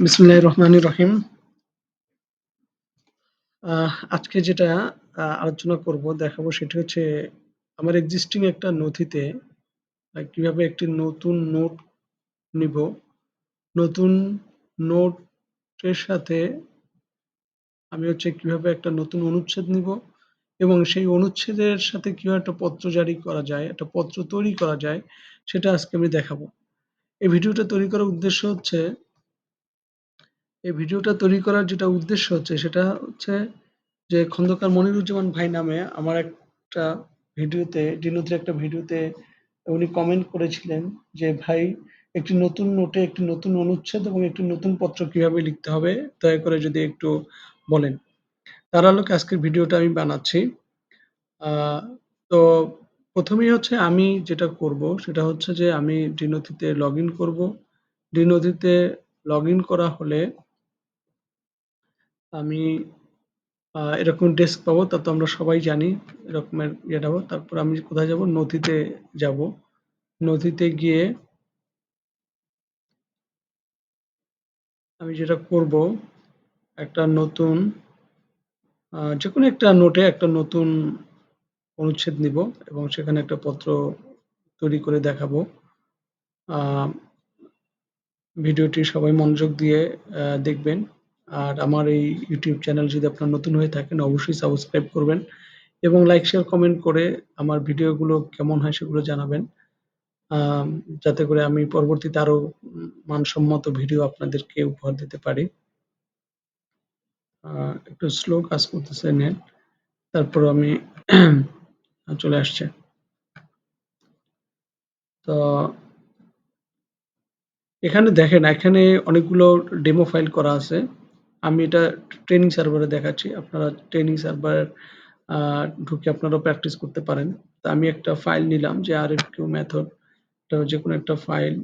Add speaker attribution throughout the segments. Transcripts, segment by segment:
Speaker 1: বিসমুল্লাহির রহমানির রহিম। আজকে যেটা আলোচনা করব, দেখাবো সেটা হচ্ছে আমার এক্সিস্টিং একটা নথিতে কীভাবে একটি নতুন নোট নিব। নতুন নোটের সাথে আমি হচ্ছে কীভাবে একটা নতুন অনুচ্ছেদ নিব এবং সেই অনুচ্ছেদের সাথে কীভাবে একটা পত্র জারি করা যায়, একটা পত্র তৈরি করা যায়, সেটা আজকে আমি দেখাবো। এই ভিডিওটা তৈরি করার উদ্দেশ্য হচ্ছে এই ভিডিওটা তৈরি করার যেটা উদ্দেশ্য হচ্ছে, সেটা হচ্ছে যে খন্দকার মনিরুজ্জামান ভাই নামে আমার একটা ভিডিওতে ডিনোতের একটা ভিডিওতে উনি কমেন্ট করেছিলেন যে, ভাই, একটি নতুন নোটে একটি নতুন অনুচ্ছেদ এবং একটি নতুন পত্র কীভাবে লিখতে হবে? দয়া করে যদি একটু বলেন। তার আলোকে আজকের ভিডিওটা আমি বানাচ্ছি। তো প্রথমেই হচ্ছে আমি যেটা করব, সেটা হচ্ছে যে আমি ডিনোথিতে লগ ইন করব। ডিনোথিতে লগ ইন করা হলে আমি এরকম ডেস্ক পাবো, তা তো আমরা সবাই জানি এরকমের ইয়ে পাবো তারপর আমি কোথায় যাব? নথিতে যাব। নথিতে গিয়ে আমি যেটা করব, একটা নতুন যে কোনো একটা নোটে একটা নতুন অনুচ্ছেদ নিব এবং সেখানে একটা পত্র তৈরি করে দেখাবো। ভিডিওটি সবাই মনোযোগ দিয়ে দেখবেন। আর আমার এই ইউটিউব চ্যানেল যদি আপনার নতুন হয়ে থাকেন অবশ্যই সাবস্ক্রাইব করবেন এবং লাইক শেয়ার কমেন্ট করে আমার ভিডিওগুলো কেমন হয় সেগুলো জানাবেন। যাতে করে আমি পরবর্তীতে আরও উম, মানসম্মত ভিডিও আপনাদেরকে উপহার দিতে পারি। একটু স্লো কাজ করতেছে নেট তারপর আমি চলে আসছে। তো এখানে দেখেন এখানে অনেকগুলো ডেমো ফাইল করা আছে। আমি এটা ট্রেনিং সার্ভারে দেখাচ্ছি। আপনারা ট্রেনিং সার্ভার ঢুকে আপনারা প্র্যাকটিস করতে পারেন। তা আমি একটা ফাইল নিলাম যে আর এফ কিউ মেথড যে কোনো একটা ফাইল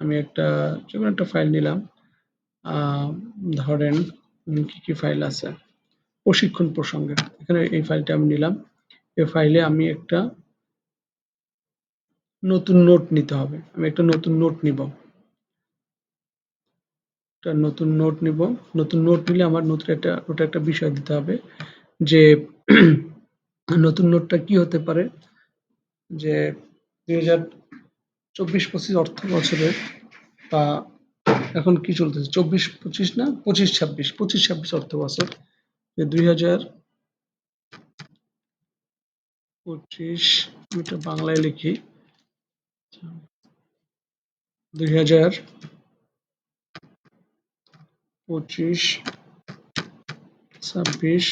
Speaker 1: আমি একটা, যে কোনো একটা ফাইল নিলাম। ধরেন কি কি ফাইল আছে? প্রশিক্ষণ প্রসঙ্গে। এখানে এই ফাইলটা আমি নিলাম। এই ফাইলে আমি একটা নতুন নোট নিতে হবে। আমি একটা নতুন নোট নিব। একটা নতুন নোট নিব। নতুন নোট নিলে আমার নতুন একটা, ওটা একটা বিষয় দিতে হবে যে, নতুন নোটটা কি হতে পারে? যে দুই হাজার চব্বিশ পঁচিশ অর্থ বছরের বা এখন কি চলতেছে? চব্বিশ পঁচিশ না? পঁচিশ ছাব্বিশ পঁচিশ ছাব্বিশ অর্থ বছর। দুই হাজার পঁচিশ এটা বাংলায় লিখি। দুই হাজার পঁচিশ ছাব্বিশ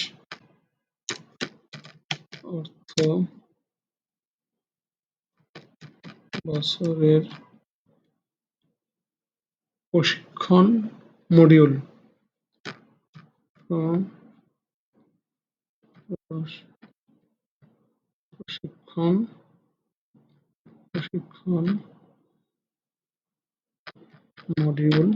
Speaker 1: অর্থ বছরের প্রশিক্ষণ মডিউল প্রশিক্ষণ প্রশিক্ষণ মডিউল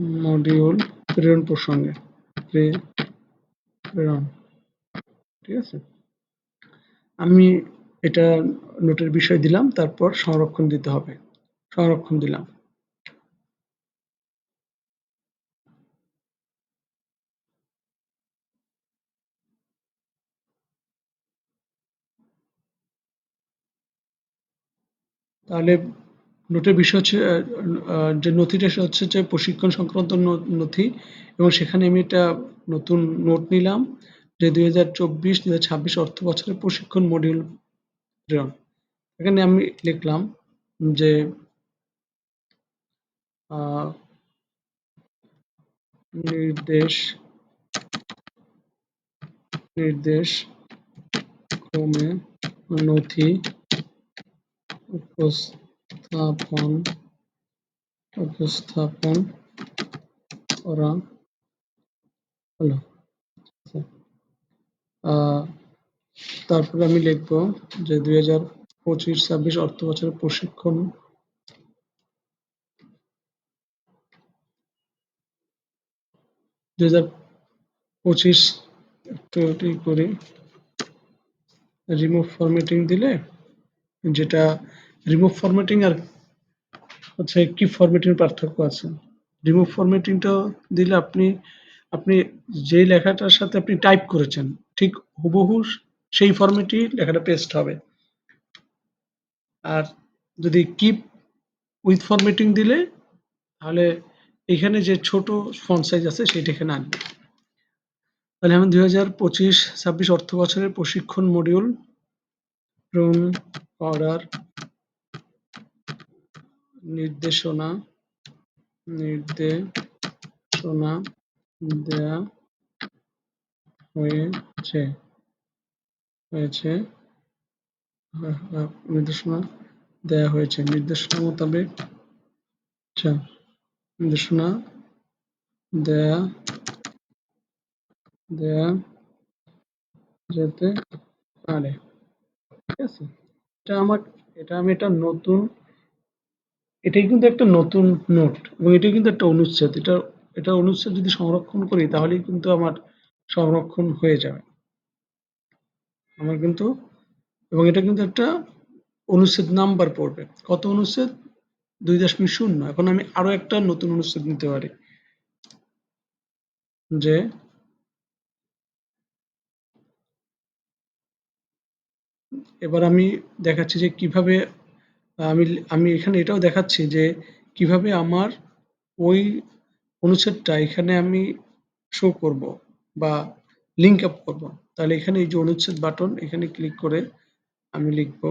Speaker 1: মডিউল প্রেরণ প্রসঙ্গে। প্রেরণ। ঠিক আছে? আমি এটা নোটের বিষয় দিলাম, তারপর সংরক্ষণ দিতে হবে। সংরক্ষণ দিলাম। তাহলে নোটের বিষয় হচ্ছে যে নথিটা সেটা হচ্ছে যে প্রশিক্ষণ সংক্রান্ত নথি এবং সেখানে আমি একটা নতুন নোট নিলাম যে দুই হাজার চব্বিশ, দুই হাজার ছাব্বিশ অর্থ বছরের প্রশিক্ষণ মডিউল এখানে আমি লিখলাম যে নির্দেশ নির্দেশ ক্রমে নথি উপস্থাপন উপস্থাপন করা হলো। আহ, তারপরে আমি লিখব যে দুই হাজার পঁচিশ ছাব্বিশ অর্থ বছরের প্রশিক্ষণ দুই হাজার পঁচিশ করি রিমুভ ফরম্যাটিং দিলে যেটা রিমুভ ফরম্যাটিং আর হচ্ছে কি ফরম্যাটিং পার্থক্য আছে। রিমুভ ফরম্যাটিংটা দিলে আপনি, আপনি যেই লেখাটার সাথে আপনি টাইপ করেছেন, ঠিক হুবহু সেই ফরম্যাটেই লেখাটা পেস্ট হবে। আর যদি কিপ উইথ ফরম্যাটিং দিলে তাহলে এখানে যে ছোট ফন্ট সাইজ আছে সেটা এখানে আনবে। তাহলে আমি ২০২৫-২৬ অর্থ বছরের প্রশিক্ষণ মডিউল রুম অর্ডার নির্দেশনা নির্দেশনা দেয়া হয়েছে। হয়েছে। হ্যাঁ, হ্যাঁ, নির্দেশনা দেয়া হয়েছে। নির্দেশনা মোতাবেক আচ্ছা নির্দেশনা দেয়া দেয়া যেতে পারে। ঠিক আছে? এটা আমার এটা আমি একটা নতুন এটাই কিন্তু একটা নতুন নোট এবং এটাই কিন্তু একটা অনুচ্ছেদ। এটা এটা অনুচ্ছেদ যদি সংরক্ষণ করি তাহলেই কিন্তু আমার সংরক্ষণ হয়ে যাবে। আমার কিন্তু, এবং এটা কিন্তু একটা অনুচ্ছেদ নাম্বার পড়বে। কত অনুচ্ছেদ? দুই দশমিক শূন্য। এখন আমি আরও একটা নতুন অনুচ্ছেদ নিতে পারি। যে এবার আমি দেখাচ্ছি যে কীভাবে আমি আমি এখানে এটাও দেখাচ্ছি যে কীভাবে আমার ওই অনুচ্ছেদটা এখানে আমি শো করব বা লিঙ্ক আপ করব। তাহলে এখানে এই যে অনুচ্ছেদ বাটন এখানে ক্লিক করে আমি লিখব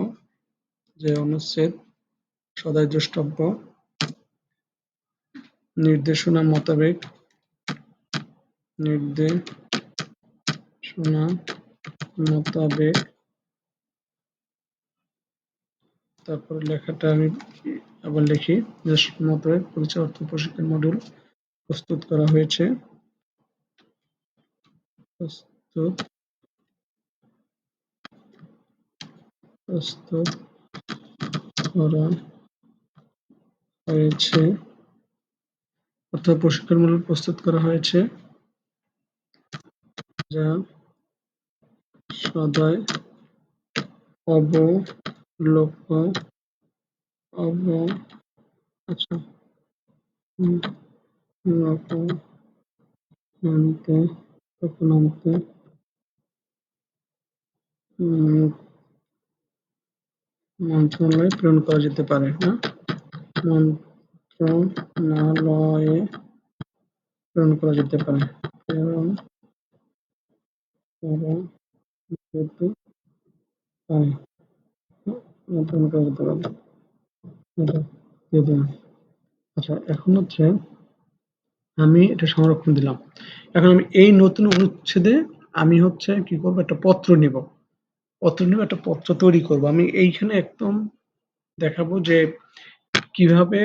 Speaker 1: যে অনুচ্ছেদ সদাই দ্রষ্টব্য নির্দেশনা মোতাবেক নির্দেশনা মোতাবেক তারপরে লেখাটা আমি আবার লিখি। নির্দেশনা মোতাবেক পরিচয় অর্থ প্রশিক্ষণ মডিউল প্রস্তুত করা হয়েছে। প্রস্তুত। প্রস্তুত করা হয়েছে। অর্থাৎ প্রশিক্ষণমূলক প্রস্তুত করা হয়েছে। যা সদয় অবলোক অব আচ্ছা নামতে নামতে মন্ত্রণালয়ে প্রেরণ করা যেতে পারে, না? মন্ত্রণালয়ে প্রেরণ করা যেতে পারে। প্রেরণ করা যেতে পারে। প্রেরণ করা দিয়ে দিলাম। আচ্ছা এখন হচ্ছে আমি এটা সংরক্ষণ দিলাম। এখন আমি এই নতুন অনুচ্ছেদে আমি হচ্ছে কি করব? একটা পত্র নিব। পত্র নিব, একটা পত্র তৈরি করব। আমি এইখানে একদম দেখাবো যে কীভাবে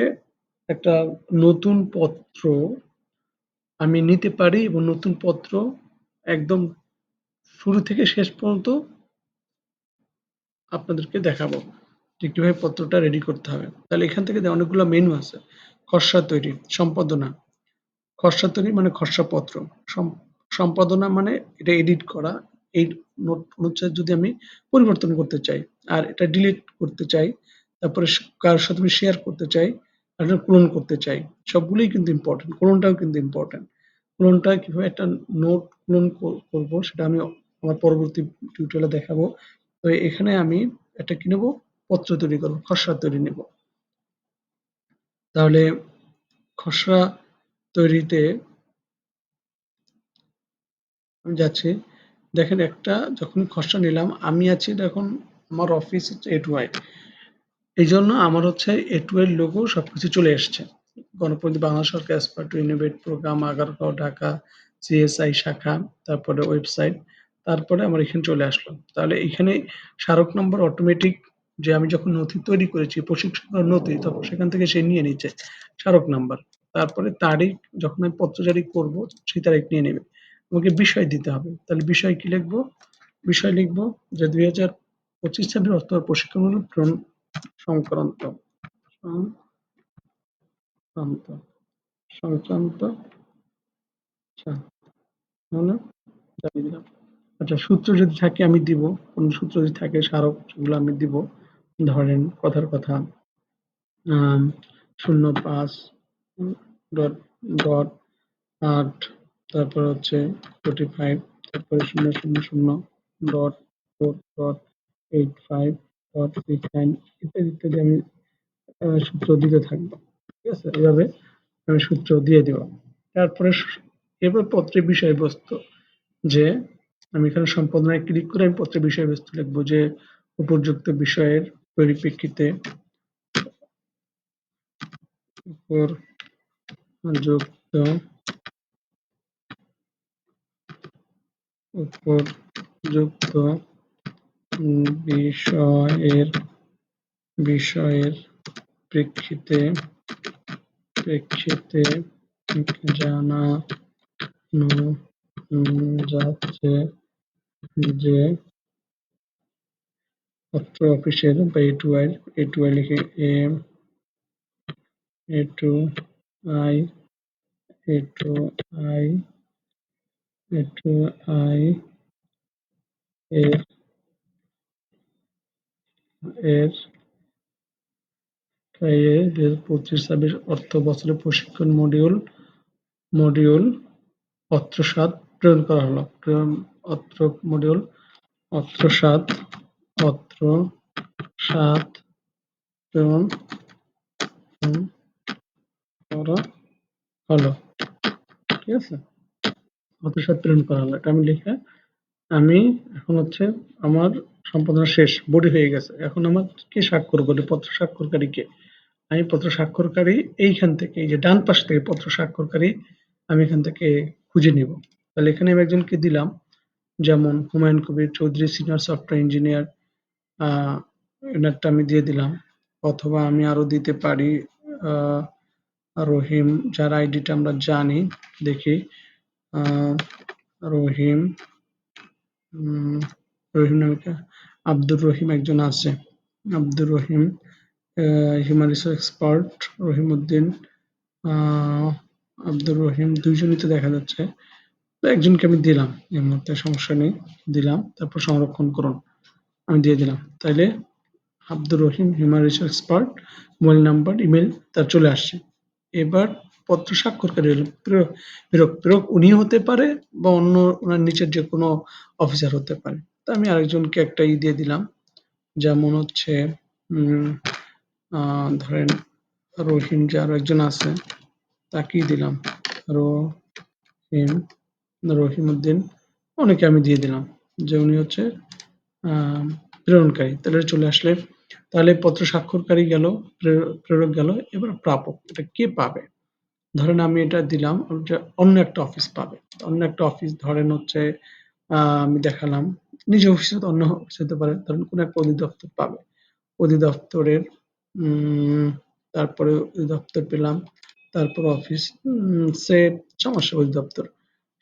Speaker 1: একটা নতুন পত্র আমি নিতে পারি এবং নতুন পত্র একদম শুরু থেকে শেষ পর্যন্ত আপনাদেরকে দেখাবো। যে কীভাবে পত্রটা রেডি করতে হবে। তাহলে এখান থেকে অনেকগুলো মেনু আছে, খসড়া তৈরি, সম্পাদনা। খসড়া তৈরি মানে খসড়া পত্র সম্পাদনা মানে এটা এডিট করা। এই নোট অনুচ্ছেদ যদি আমি পরিবর্তন করতে চাই, আর এটা ডিলিট করতে চাই, তারপরে কারোর সাথে আমি শেয়ার করতে চাই, আর ক্লোন করতে চাই, সবগুলোই কিন্তু ইম্পর্টেন্ট ক্লোনটাও কিন্তু ইম্পর্টেন্ট ক্লোনটা কীভাবে একটা নোট ক্লোন করব সেটা আমি আমার পরবর্তী টিউটোরিয়ালে দেখাবো। তো এখানে আমি একটা কি নেব? পত্র তৈরি করব, খসড়া তৈরি নেব। তাহলে খসড়া তৈরিতে আমি যাচ্ছি। দেখেন একটা যখন খসড়া নিলাম, আমি আছি দেখুন আমার অফিস হচ্ছে এ টু আই এই জন্য আমার হচ্ছে এ টু লোগো সবকিছু চলে এসছে। গণপ্রজাতন্ত্রী বাংলা সরকার expert to innovate program Agargaon, Dhaka CSI শাখা, তারপরে ওয়েবসাইট তারপরে আমার এখানে চলে আসলো তাহলে এখানে স্মারক নম্বর অটোমেটিক যে আমি যখন নথি তৈরি করেছি প্রশিক্ষণ নথি, তখন সেখান থেকে সে নিয়ে নিচ্ছে স্মারক নাম্বার। তারপরে তারিখ যখন আমি পত্র জারি করব, সেই তারিখ নিয়ে নেবে। আমাকে বিষয় দিতে হবে। তাহলে বিষয় কি লিখব? বিষয় লিখব যে দুই হাজার পঁচিশ ছাব্বিশ অর্থ প্রশিক্ষণমূলক সংক্রান্ত। সংক্রান্ত। সংক্রান্ত। আচ্ছা দিলাম। আচ্ছা সূত্র যদি থাকে আমি দিব। কোন সূত্র যদি থাকে, স্মারক সেগুলো আমি দিব। ধরেন কথার কথা শূন্য পাঁচ ডট ডট আট, তারপর হচ্ছে ফোর্টি ফাইভ তারপরে শূন্য শূন্য শূন্য, dot four dot eight five dot six nine ইত্যাদি ইত্যাদি আমি সূত্র দিতে থাকব। ঠিক আছে? এভাবে আমি সূত্র দিয়ে দেব। তারপরে এবার পত্রের বিষয়বস্তু যে আমি এখানে সম্পাদনায় ক্লিক করে আমি পত্রের বিষয়বস্তু লিখব যে উপযুক্ত বিষয়ের পরিপ্রেক্ষিতে উপযুক্ত বিষয়ের বিষয়ের প্রেক্ষিতে প্রেক্ষিতে উম, যাচ্ছে যে পত্র অফিসের বা A two I A two I লিখে M A two I A two I A two I এর এর এর পঁচিশ ছাব্বিশ অর্থ বছরের প্রশিক্ষণ মডিউল মডিউল অত্র সাত প্রেরণ করা হলো। প্রেরণ অত্র মডিউল অত্র সাত অত্র সাত প্রেরণ করা হলো। ঠিক আছে? অত্র সাত প্রেরণ করা হলো। এটা আমি লিখে আমি এখন হচ্ছে আমার সম্পাদনা শেষ, বডি হয়ে গেছে। এখন আমার কি স্বাক্ষর করবে পত্র স্বাক্ষরকারীকে আমি পত্র স্বাক্ষরকারী এইখান থেকে, এই যে ডান পাশ থেকে পত্র স্বাক্ষরকারী আমি এখান থেকে খুঁজে নিব। তাহলে এখানে আমি একজনকে দিলাম, যেমন Humayun Kabir Chowdhury senior software engineer এনারটা আমি দিয়ে দিলাম। অথবা আমি আরও দিতে পারি রহিম, যার আইডিটা আমরা জানি, দেখি। রহিম রহিম নামে আব্দুর রহিম একজন আছে। Abdur Rahim human resource expert Rahim Uddin Abdur Rahim, দুইজনই তো দেখা যাচ্ছে। একজনকে আমি দিলাম এর মধ্যে সমস্যা নেই, দিলাম, তারপর সংরক্ষণ করুন, আমি দিয়ে দিলাম। তাইলে Abdur Rahim human resource expert mobile number email তার চলে আসছে। এবার পত্র স্বাক্ষরকারী প্রেরক প্রেরক উনি হতে পারে বা অন্য ওনার নিচের যে কোনো অফিসার হতে পারে। তা আমি আরেকজনকে একটা ই দিয়ে দিলাম, যেমন হচ্ছে ধরেন রহিম যে আরও একজন আছে, তাকেই দিলাম। রহিম রহিম উদ্দিন অনেকে আমি দিয়ে দিলাম যে উনি হচ্ছে আহ, প্রেরণকারী। তাহলে চলে আসলে তাহলে পত্র স্বাক্ষরকারী গেল প্রের- প্রেরক গেল এবার প্রাপক এটা কে পাবে? ধরেন আমি এটা দিলাম অন্য একটা অফিস পাবে। অন্য একটা অফিস ধরেন হচ্ছে আমি দেখালাম নিজ অফিস অন্য অফিস হতে পারে ধরেন কোন একটা অধিদপ্তর পাবে। অধিদপ্তরের তারপরে অধিদপ্তর পেলাম তারপর অফিস সে সমাজসেবা অধিদপ্তর।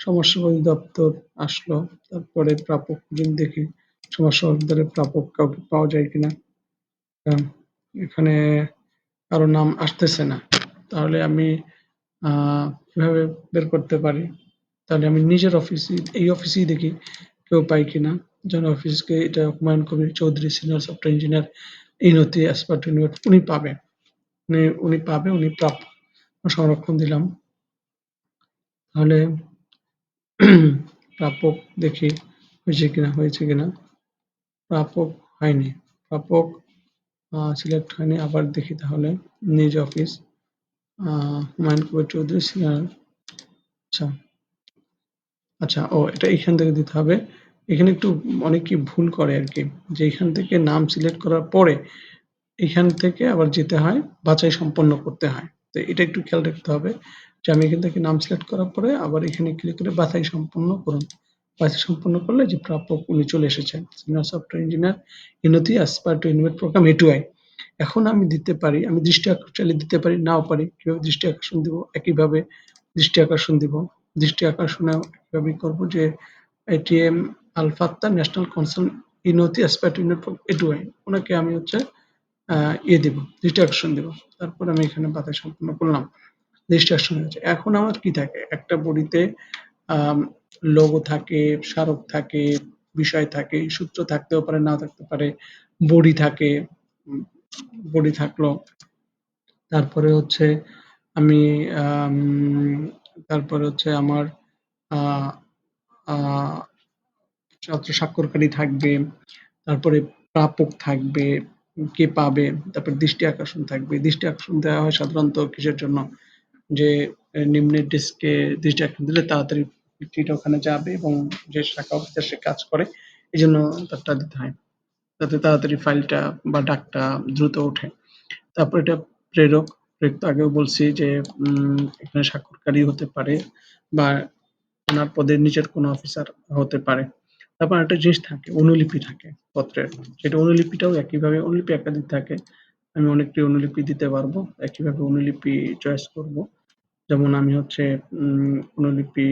Speaker 1: সমাজসেবা দপ্তর আসলো। তারপরে প্রাপক দিন দেখি সমাজসেবা অধিদপ্তরের প্রাপক কাউকে পাওয়া যায় কিনা। আহ, এখানে কারও নাম আসতেছে না। তাহলে আমি আহ, কীভাবে বের করতে পারি? তাহলে আমি নিজের অফিসে এই অফিসেই দেখি কেউ পাই কিনা। যেন অফিসকে এটা Humayun Kabir Chowdhury senior software engineer এই নথি এক্সপার্ট উনি পাবে। উনি উনি পাবে উনি প্রাপ্য সংরক্ষণ দিলাম। তাহলে প্রাপক দেখি হয়েছে কিনা হয়েছে কিনা। প্রাপক হয়নি। প্রাপক সিলেক্ট হয়নি। আবার দেখি তাহলে নিজ অফিস হুমায়ুন কবির চৌধুরী আচ্ছা। আচ্ছা ও, এটা এখান থেকে দিতে হবে। এখানে একটু অনেকে ভুল করে আর কি। যে এখান থেকে নাম সিলেক্ট করার পরে এখান থেকে আবার যেতে হয়, বাছাই সম্পন্ন করতে হয়। তো এটা একটু খেয়াল রাখতে হবে। আমি এখান থেকে নাম সিলেক্ট করার পরে আবার এখানে ক্লিক করে বাছাই সম্পন্ন করুন। বাছাই সম্পন্ন করলে যে প্রাপক উনি চলে এসেছেন senior software engineer ইনতি expert to innovate program A two I এখন আমি দিতে পারি, আমি দৃষ্টি আকর্ষণ দিতে পারি, নাও পারি। কীভাবে দৃষ্টি আকর্ষণ দিব? একইভাবে দৃষ্টি আকর্ষণ দিব। দৃষ্টি আকর্ষণে কীভাবে করব যে ATM Alfatta national council ইনতি expert to innovate A two I ওনাকে আমি হচ্ছে ইয়ে দিব, দৃষ্টি আকর্ষণ দিব। তারপর আমি এখানে বাতাস সম্পূর্ণ করলাম। আকর্ষণ হয়েছে এখন আমার কি থাকে একটা বডিতে লোগো থাকে স্মারক থাকে বিষয় থাকে সূত্র থাকতেও পারে না থাকতে পারে বডি থাকে বডি থাকল তারপরে হচ্ছে আমি তারপরে হচ্ছে আমার ছাত্র স্বাক্ষরকারী থাকবে, তারপরে প্রাপক থাকবে, কে পাবে, তারপর দৃষ্টি আকর্ষণ থাকবে। দৃষ্টি আকর্ষণ দেওয়া হয় সাধারণত কিসের জন্য? যে নিম্নের ডেস্কে আকর্ষণ দিলে তাড়াতাড়ি ওখানে যাবে এবং যে শাখা অফিসার সে কাজ করে এজন্য তারটা দিতে হয়। যাতে তাড়াতাড়ি ফাইলটা বা ডাকটা দ্রুত ওঠে। তারপর এটা প্রেরক, প্রেরক তো আগেও বলছি যে এখানে স্বাক্ষরকারী হতে পারে বা ওনার পদের নিচের কোনো অফিসার হতে পারে। তারপর একটা জিনিস থাকে, অনুলিপি থাকে পত্রের। সেটা অনুলিপিটাও একইভাবে অনুলিপি একটা একাধিক থাকে। আমি অনেকটি অনুলিপি দিতে পারব। একইভাবে অনুলিপি চয়েস করব। যেমন আমি হচ্ছে অনুলিপি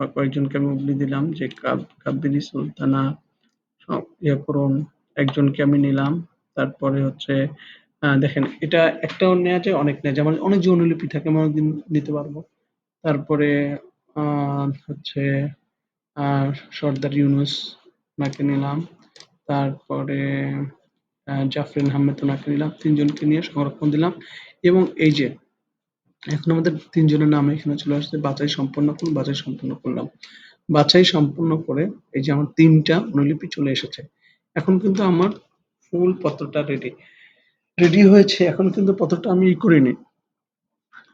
Speaker 1: বা কয়েকজনকে আমি উগলি দিলাম যে কাব কাব্বিনী সুলতানা সব ইয়ে করুন। একজনকে আমি নিলাম। তারপরে হচ্ছে দেখেন এটা একটাও নেয়া যায়, অনেক নেয়া যায়। মানে অনেক যে অনুলিপি থাকে আমি অনেকদিন নিতে পারব। তারপরে হচ্ছে সর্দার ইউনুস উনাকে নিলাম। তারপরে জাফরিন আহমেদ উনাকে নিলাম। তিনজনকে নিয়ে সংরক্ষণ দিলাম এবং এই যে এখন আমাদের ৩ জনের নাম এখানে চলে আসছে। বাছাই সম্পন্ন করুন, বাছাই সম্পন্ন করলাম। বাছাই সম্পন্ন করে এই যে আমার তিনটা অনুলিপি চলে এসেছে। এখন কিন্তু আমার ফুল পত্রটা রেডি। রেডি হয়েছে। এখন কিন্তু পত্রটা আমি ই করিনি।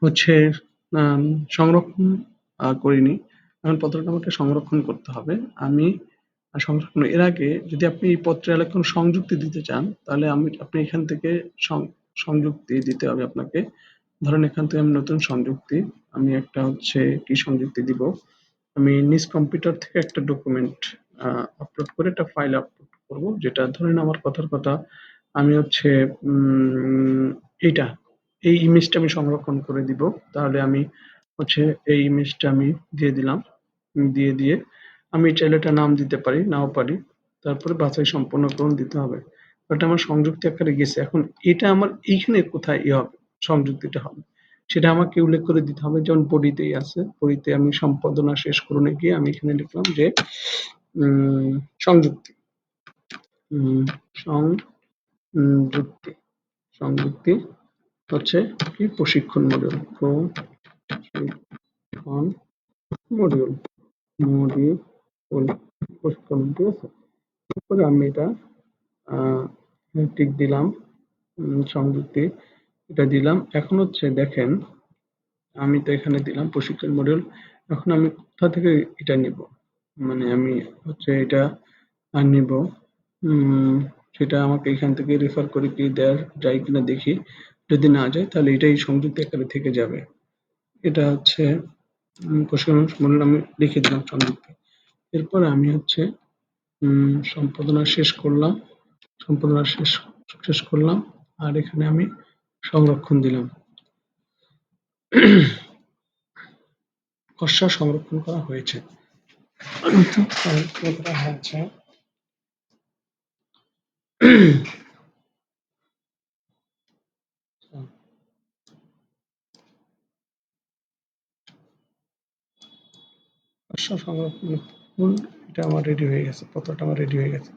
Speaker 1: হচ্ছে সংরক্ষণ করিনি। এখন পত্রটা আমাকে সংরক্ষণ করতে হবে। আমি সংরক্ষণ এর আগে যদি আপনি এই পত্রে এলাকুন সংযুক্তি দিতে চান, তাহলে আমি আপনি এখান থেকে সংযুক্তি দিতে হবে আপনাকে। ধরেন এখান থেকে আমি নতুন সংযুক্তি, আমি একটা হচ্ছে কি সংযুক্তি দিব? আমি নিজ কম্পিউটার থেকে একটা ডকুমেন্ট আপলোড করে একটা ফাইল আপলোড করব। যেটা ধরেন আমার কথার কথা আমি হচ্ছে এইটা, এই ইমেজটা আমি সংরক্ষণ করে দিব। তাহলে আমি হচ্ছে এই ইমেজটা আমি দিয়ে দিলাম। দিয়ে, দিয়ে আমি চাইলে এটার নাম দিতে পারি, নাও পারি। তারপরে বাছাই সম্পূর্ণ করুন দিতে হবে। ওটা আমার সংযুক্তি আকারে গেছে। এখন এটা আমার এইখানে কোথায় ইয়ে হবে, সংযুক্তিটা হবে। সেটা আমাকে উল্লেখ করে দিতে হবে যেমন বডিতেই আছে। বডিতে আমি সম্পাদনা শেষ করণে গিয়ে আমি এখানে লিখলাম যে সংযুক্তি। সংযুক্তি, সংযুক্তি হচ্ছে কি প্রশিক্ষণ মডিউল। প্রশিক্ষণ মডিউল, মডিউল প্রশিক্ষণ ঠিক আছে? তারপরে আমি এটা টিক দিলাম। সংযুক্তি এটা দিলাম। এখন হচ্ছে দেখেন, আমি তো এখানে দিলাম প্রশিক্ষণ মডিউল। এখন আমি কোথা থেকে এটা নিব? মানে আমি হচ্ছে এটা আর নিব। সেটা আমাকে এখান থেকে রেফার করে কি দেয়া যায় কিনা দেখি। যদি না যায়, তাহলে এটাই সংযুক্তি আকারে থেকে যাবে। এটা হচ্ছে প্রশিক্ষণ মডিউল আমি লিখে দিলাম সংযুক্তি। এরপর আমি হচ্ছে সম্পাদনা শেষ করলাম। সম্পাদনা শেষ শেষ করলাম। আর এখানে আমি সংরক্ষণ দিলাম। খসড়া সংরক্ষণ করা হয়েছে। সংরক্ষণ। সংরক্ষণ এটা আমার রেডি হয়ে গেছে। পত্রটা আমার রেডি হয়ে গেছে।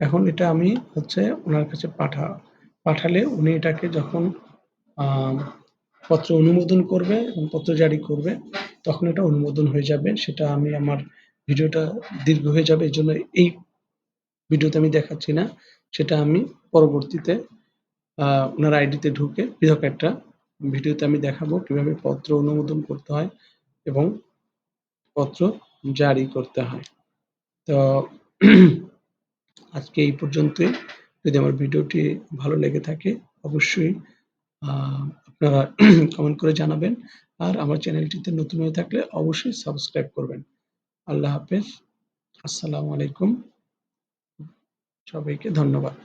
Speaker 1: এখন এটা আমি হচ্ছে ওনার কাছে পাঠা পাঠালে উনি এটাকে যখন পত্র অনুমোদন করবে এবং পত্র জারি করবে, তখন এটা অনুমোদন হয়ে যাবে। সেটা আমি আমার ভিডিওটা দীর্ঘ হয়ে যাবে। এই জন্য এই ভিডিওতে আমি দেখাচ্ছি না। সেটা আমি পরবর্তীতে ওনার আইডিতে ঢুকে পৃথক একটা ভিডিওতে আমি দেখাবো কীভাবে পত্র অনুমোদন করতে হয় এবং পত্র জারি করতে হয়। তো আজকে এই পর্যন্তই। যদি আমার ভিডিওটি ভালো লেগে থাকে, অবশ্যই আপনারা কমেন্ট করে জানাবেন। আর আমার চ্যানেলটিতে নতুন হয়ে থাকলে অবশ্যই সাবস্ক্রাইব করবেন। আল্লাহ হাফেজ। আসসালামু আলাইকুম। সবাইকে ধন্যবাদ।